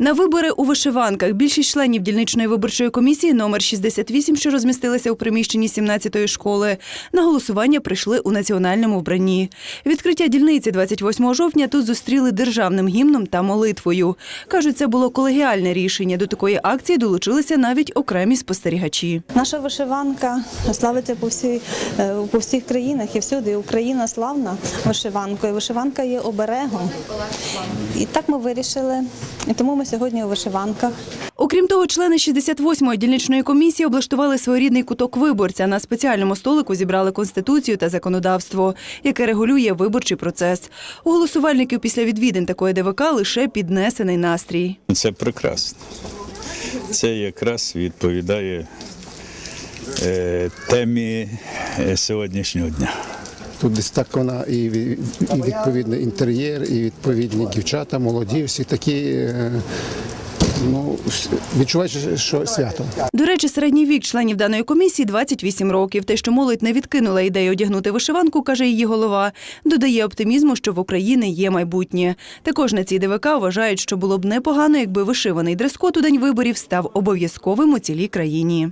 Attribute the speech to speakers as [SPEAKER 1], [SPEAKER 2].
[SPEAKER 1] На вибори у вишиванках більшість членів дільничної виборчої комісії номер 68, що розмістилися у приміщенні 17-ї школи, на голосування прийшли у національному вбранні. Відкриття дільниці 28 жовтня тут зустріли державним гімном та молитвою. Кажуть, це було колегіальне рішення. До такої акції долучилися навіть окремі спостерігачі.
[SPEAKER 2] Наша вишиванка славиться по всій е, по всіх країнах і всюди. Україна славна вишиванкою. Вишиванка є оберегом. І так ми вирішили. І тому ми сьогодні у вишиванках.
[SPEAKER 1] Окрім того, члени 68-ї дільничної комісії облаштували своєрідний куток виборця. На спеціальному столику зібрали конституцію та законодавство, яке регулює виборчий процес. У голосувальників після відвідин такої ДВК лише піднесений настрій.
[SPEAKER 3] Це прекрасно. Це якраз відповідає е, темі е, сьогоднішнього дня.
[SPEAKER 4] Тут десь так вона і, і відповідний інтер'єр, і відповідні дівчата, молоді, всі такі. е, Ну, відчуваєш, що свято.
[SPEAKER 1] До речі, середній вік членів даної комісії 28 років. Те, що молодь не відкинула ідею одягнути вишиванку, каже її голова, додає оптимізму, що в Україні є майбутнє. Також на цій ДВК вважають, що було б непогано, якби вишиваний дрес-код у день виборів став обов'язковим у цілій країні.